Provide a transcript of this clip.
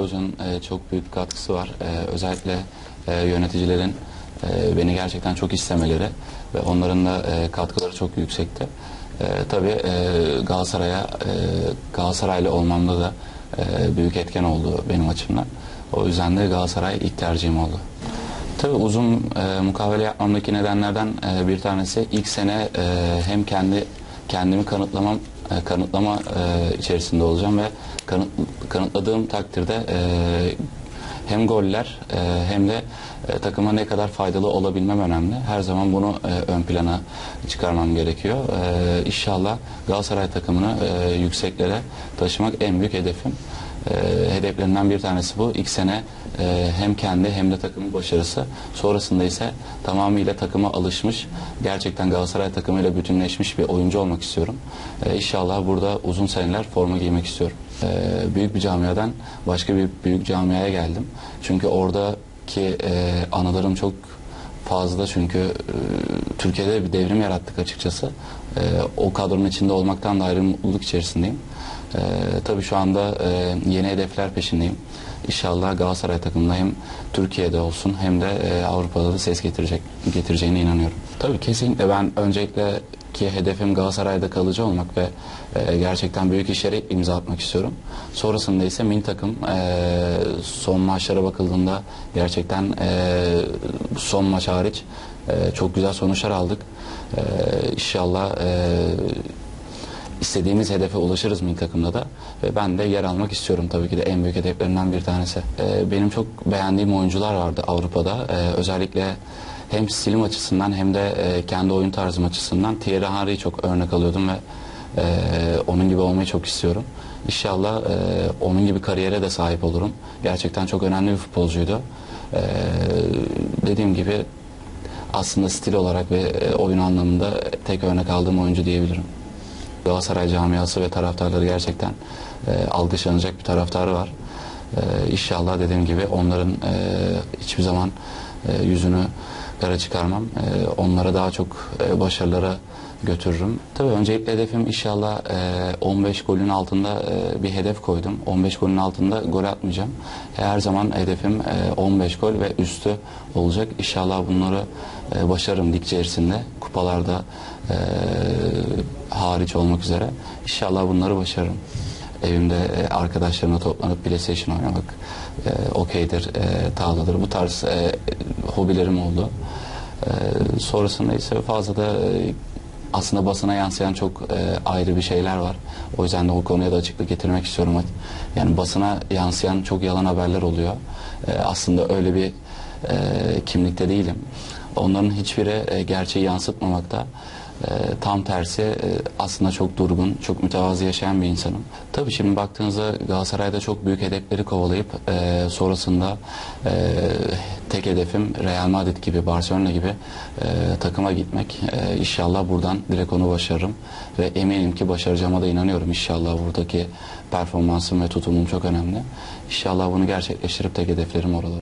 Hoca'nın e, çok büyük katkısı var. E, özellikle e, yöneticilerin e, beni gerçekten çok istemeleri ve onların da e, katkıları çok yüksekti. E, tabii e, Galatasaray'a e, Galatasaraylı olmamda da e, büyük etken oldu benim açımdan. O yüzden de Galatasaray ilk tercihim oldu. Tabii uzun e, mukavele yapmamdaki nedenlerden e, bir tanesi ilk sene e, hem kendi kendimi kanıtlamam e, kanıtlama e, içerisinde olacağım ve kanıt, kanıtladığım takdirde e, hem goller e, hem de e, takıma ne kadar faydalı olabilmem önemli. Her zaman bunu e, ön plana çıkarmam gerekiyor. E, inşallah Galatasaray takımını e, yükseklere taşımak en büyük hedefim. E, hedeflerinden bir tanesi bu. İlk sene e, hem kendi hem de takımın başarısı. Sonrasında ise tamamıyla takıma alışmış, gerçekten Galatasaray takımıyla bütünleşmiş bir oyuncu olmak istiyorum. E, inşallah burada uzun seneler forma giymek istiyorum. E, büyük bir camiadan başka bir büyük camiaya geldim. Çünkü oradaki e, anılarım çok fazla çünkü e, Türkiye'de bir devrim yarattık açıkçası. E, o kadronun içinde olmaktan da ayrı mutluluk içerisindeyim. E, tabii şu anda e, yeni hedefler peşindeyim. İnşallah Galatasaray takımında hem Türkiye'de olsun hem de e, Avrupa'da da ses getirecek getireceğine inanıyorum. Tabii kesinlikle ben öncelikle ki hedefim Galatasaray'da kalıcı olmak ve e, gerçekten büyük işlere imza atmak istiyorum. Sonrasında ise milli takım e, son maçlara bakıldığında gerçekten e, son maç hariç e, çok güzel sonuçlar aldık. E, inşallah e, istediğimiz hedefe ulaşırız milli takımda da ve ben de yer almak istiyorum tabii ki de en büyük hedeflerimden bir tanesi. Ee, benim çok beğendiğim oyuncular vardı Avrupa'da. Ee, özellikle hem stilim açısından hem de e, kendi oyun tarzım açısından Thierry Henry'i çok örnek alıyordum ve e, onun gibi olmayı çok istiyorum. İnşallah e, onun gibi kariyere de sahip olurum. Gerçekten çok önemli bir futbolcuydu. Ee, dediğim gibi aslında stil olarak ve e, oyun anlamında tek örnek aldığım oyuncu diyebilirim. Galatasaray camiası ve taraftarları gerçekten e, alkışlanacak bir taraftarı var. E, inşallah dediğim gibi onların e, hiçbir zaman e, yüzünü kara çıkarmam. E, onlara daha çok e, başarılara götürürüm. Tabii öncelikle hedefim inşallah e, 15 golün altında e, bir hedef koydum. 15 golün altında gol atmayacağım. Her zaman hedefim e, 15 gol ve üstü olacak. İnşallah bunları e, başarırım lig içerisinde. Kupalarda e, hariç olmak üzere. İnşallah bunları başarırım. Evimde e, arkadaşlarımla toplanıp PlayStation oynamak, e, okeydir, e, tavladır. Bu tarz e, hobilerim oldu. E, sonrasında ise fazla da e, aslında basına yansıyan çok e, ayrı bir şeyler var. O yüzden de o konuya da açıklık getirmek istiyorum. Yani basına yansıyan çok yalan haberler oluyor. E, aslında öyle bir e, kimlikte değilim. Onların hiçbiri e, gerçeği yansıtmamakta. E, tam tersi e, aslında çok durgun, çok mütevazı yaşayan bir insanım. Tabii şimdi baktığınızda Galatasaray'da çok büyük hedefleri kovalayıp e, sonrasında e, tek hedefim Real Madrid gibi, Barcelona gibi takıma gitmek. E, inşallah buradan direkt onu başarırım ve eminim ki başaracağıma da inanıyorum. İnşallah buradaki performansım ve tutumum çok önemli. İnşallah bunu gerçekleştirip tek hedeflerim oralar.